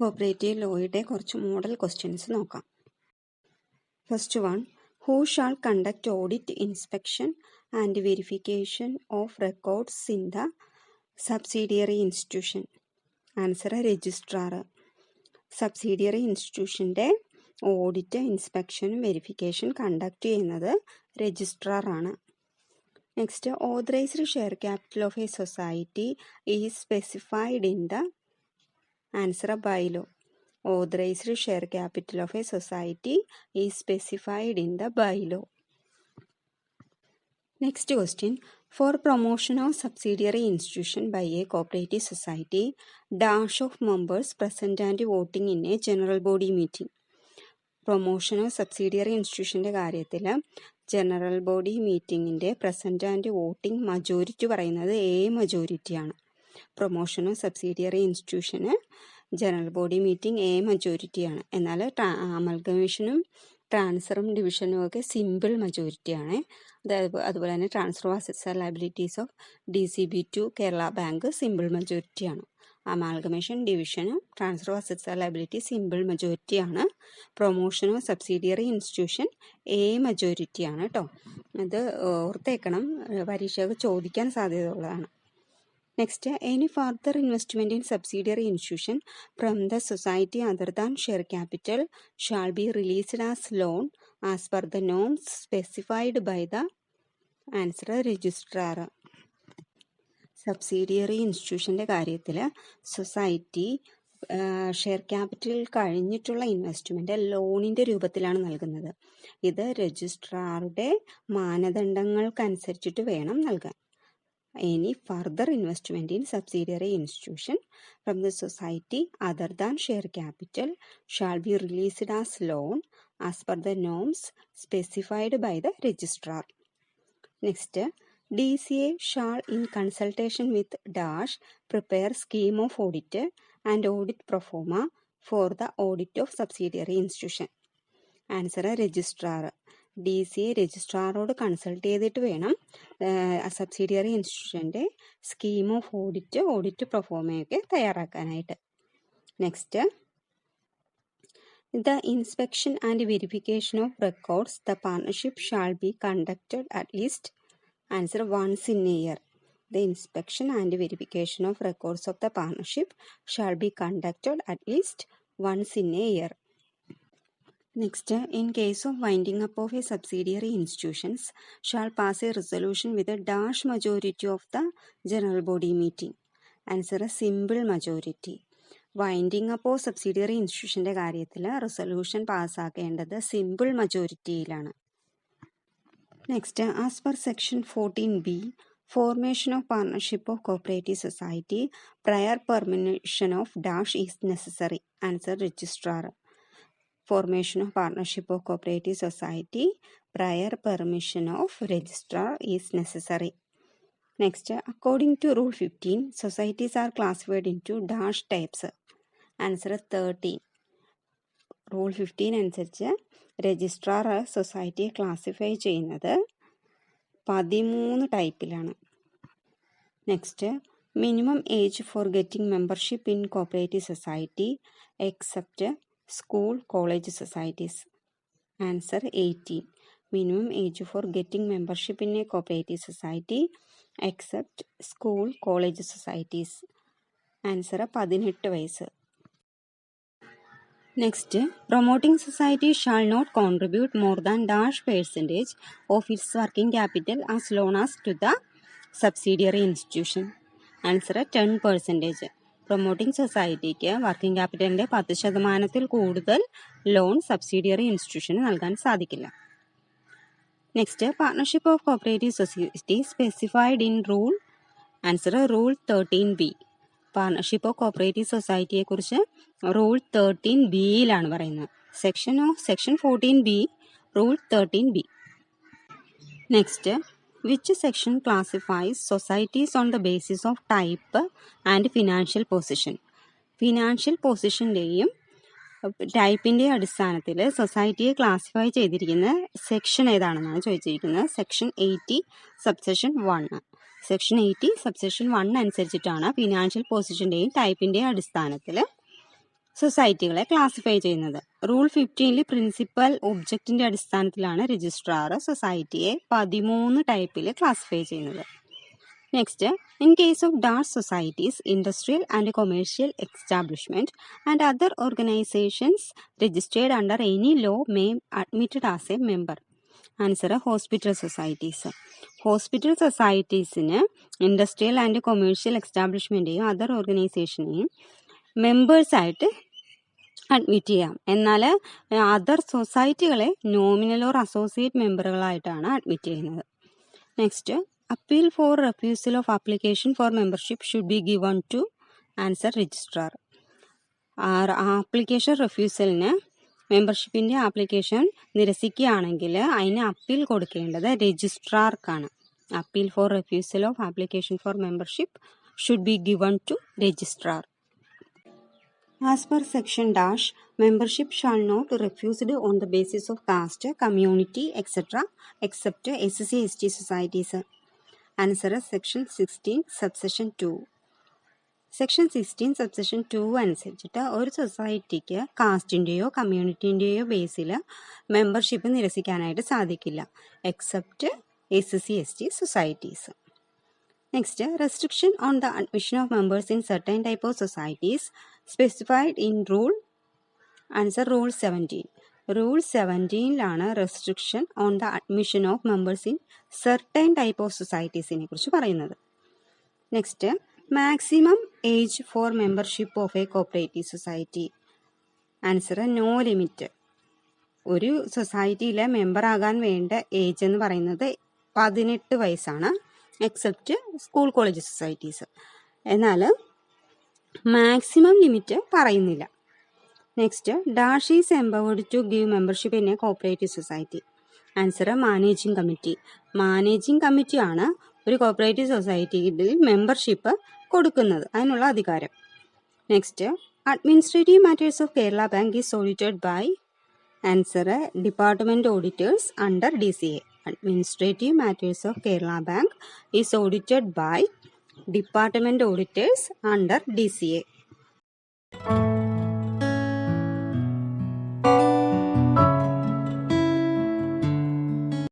Cooperative ലോയുടെ കുറച്ച് model questions നോക്കാം first one who shall conduct audit inspection and verification of records in the subsidiary institution answer registrar subsidiary ഇൻസ്റ്റിറ്റ്യൂഷൻ്റെ audit ഇൻസ്പെക്ഷനും verification conduct ചെയ്യുന്നത് registrar ആണ് next authorised share capital of a society is specified in the and by law. Authorized share capital of a society is specified in the bylaw. Next question. For promotion of subsidiary institution by a cooperative society, dash of members present and voting in a general body meeting. പ്രൊമോഷനോ subsidiary ഇൻസ്റ്റിറ്റ്യൂഷൻ്റെ കാര്യത്തിൽ general body മീറ്റിങ്ങിൻ്റെ present and voting majority പറയുന്നത് a മജോറിറ്റിയാണ് പ്രൊമോഷനും subsidiary ഇൻസ്റ്റിറ്റ്യൂഷന് general body meeting a മജോറിറ്റിയാണ് എന്നാൽ അമൽഗമേഷനും ട്രാൻസ്ഫറും ഡിവിഷനും ഒക്കെ സിമ്പിൾ മജോറിറ്റിയാണ് അതായത് അതുപോലെ തന്നെ transfer of assets liabilities of D C B to Kerala bank simple മജോറിറ്റിയാണ് amalgamation ഡിവിഷനും transfer of assets liability simple മജോറിറ്റിയാണ് പ്രൊമോഷനോ സബ്സിഡിയറി ഇൻസ്റ്റിറ്റ്യൂഷൻ എ മജോറിറ്റിയാണ് കേട്ടോ അത് ഓർത്തേക്കണം പരീക്ഷകൾ ചോദിക്കാൻ സാധ്യത ഉള്ളതാണ് next any further investment in subsidiary institution from the society other than share capital shall be released as loan as per the norms specified by the answer registrar subsidiary ഇൻസ്റ്റിറ്റ്യൂഷൻ്റെ കാര്യത്തിൽ society share capital കഴിഞ്ഞിട്ടുള്ള investment ലോണിൻ്റെ രൂപത്തിലാണ് നൽകുന്നത് ഇത് രജിസ്ട്രാറുടെ മാനദണ്ഡങ്ങൾക്കനുസരിച്ചിട്ട് വേണം നൽകാൻ any further investment in subsidiary institution from the society other than share capital shall be released as loan as per the norms specified by the registrar. Next, DCA shall in consultation with DASH prepare scheme of audit and audit performer for the audit of subsidiary institution. Answer registrar. D C രജിസ്ട്രാറോട് consult ചെയ്തിട്ട് വേണം subsidiary ഇൻസ്റ്റിറ്റ്യൂഷൻ്റെ scheme of audit audit പ്രൊഫോമയൊക്കെ തയ്യാറാക്കാനായിട്ട് next the inspection and verification of records the partnership shall be conducted at least answer once in year the inspection and verification of records of the partnership shall be conducted at least once in a year next in case of winding up of a subsidiary institutions shall pass a resolution with a dash majority of the general body meeting answer simple majority winding of subsidiary ഇൻസ്റ്റിറ്റ്യൂഷൻ്റെ കാര്യത്തിൽ resolution പാസ്സാക്കേണ്ടത് simple മജോറിറ്റിയിലാണ് next as per section fourteen B formation of partnership of cooperative society prior permission of dash is necessary answer registrar formation of partnership or cooperative society prior permission of registrar is necessary. Next, according to Rule 15, societies are classified into dash types. Answer thirteen rule fifteen അനുസരിച്ച് registrar സൊസൈറ്റിയെ classify ചെയ്യുന്നത് പതിമൂന്ന് ടൈപ്പിലാണ് next minimum age for getting membership in cooperative society except school college societies answer eighteen minimum age for getting membership in a cooperative society except school college societies answer പതിനെട്ട് വയസ്സ് next promoting society shall not contribute more than dash percentage of its working capital as loan as to the subsidiary institution answer ten percentage promoting സൊസൈറ്റിക്ക് working ക്യാപിറ്റലിന്റെ പത്ത് ശതമാനത്തിൽ കൂടുതൽ loan subsidiary ഇൻസ്റ്റിറ്റ്യൂഷന് നൽകാൻ സാധിക്കില്ല next partnership of cooperative society specified in rule answer rule thirteen B partnership of cooperative സൊസൈറ്റിയെക്കുറിച്ച് rule thirteen ബിയിലാണ് പറയുന്നത് section of section fourteen B rule thirteen B next which section classifies societies on the basis of type and financial position financial പൊസിഷൻ്റെയും ടൈപ്പിൻ്റെയും അടിസ്ഥാനത്തിൽ സൊസൈറ്റിയെ classify ചെയ്തിരിക്കുന്ന section ഏതാണെന്നാണ് ചോദിച്ചിരിക്കുന്നത് section eighty subsection one section eighty subsection one അനുസരിച്ചിട്ടാണ് financial പൊസിഷൻ്റെയും ടൈപ്പിൻ്റെയും അടിസ്ഥാനത്തിൽ സൊസൈറ്റികളെ ക്ലാസിഫൈ ചെയ്യുന്നത് റൂൾ ഫിഫ്റ്റീനിൽ പ്രിൻസിപ്പൽ ഒബ്ജക്റ്റിന്റെ അടിസ്ഥാനത്തിലാണ് രജിസ്ട്രാർ സൊസൈറ്റിയെ പതിമൂന്ന് ടൈപ്പിൽ ക്ലാസിഫൈ ചെയ്യുന്നത് next in case of dash societies industrial and commercial establishment and other organisations registered under any law may admitted as a member answer hospital societies hospital സൊസൈറ്റീസിന് industrial and commercial എസ്റ്റാബ്ലിഷ്മെൻറ്റെയും other ഓർഗനൈസേഷനെയും മെമ്പേഴ്സായിട്ട് admit ചെയ്യാം എന്നാൽ other സൊസൈറ്റികളെ nominal or associate മെമ്പറുകളായിട്ടാണ് admit ചെയ്യുന്നത് next appeal for refusal of application for membership should be given to answer registrar application റെഫ്യൂസലിന് മെമ്പർഷിപ്പിൻ്റെ application നിരസിക്കുകയാണെങ്കിൽ അതിന് അപ്പീൽ കൊടുക്കേണ്ടത് രജിസ്ട്രാർക്കാണ് appeal for refusal of application for membership should be given to registrar As per section dash, membership shall not refused on the basis of caste, community, etc. except SC ST societies. Answer is section 16 subsection 2. Section sixteen subsection two അനുസരിച്ചിട്ട് ഒരു സൊസൈറ്റിക്ക് കാസ്റ്റിൻ്റെയോ കമ്മ്യൂണിറ്റിൻ്റെയോ ബേസിൽ membership നിരസിക്കാനായിട്ട് സാധിക്കില്ല except S C S T societies next restriction on the admission of members in certain type of societies specified in rule answer rule seventeen rule സെവൻറ്റീനിലാണ് restriction on the admission of members in certain type of സൊസൈറ്റീസിനെ കുറിച്ച് പറയുന്നത് next maximum age for membership of a cooperative society answer no limit ഒരു സൊസൈറ്റിയിലെ മെമ്പറാകാൻ വേണ്ട age എന്ന് പറയുന്നത് പതിനെട്ട് വയസ്സാണ് എക്സെപ്റ്റ് സ്കൂൾ കോളേജ് സൊസൈറ്റീസ് എന്നാൽ മാക്സിമം ലിമിറ്റ് പറയുന്നില്ല next dash is empowered to give membership in a cooperative society answer managing committee managing കമ്മിറ്റിയാണ് ഒരു കോപ്പറേറ്റീവ് സൊസൈറ്റിയിൽ മെമ്പർഷിപ്പ് കൊടുക്കുന്നത് അതിനുള്ള അധികാരം next administrative matters of Kerala bank is audited by answer department auditors under D C A Administrative Matters of Kerala Bank is audited by Department Auditors under DCA.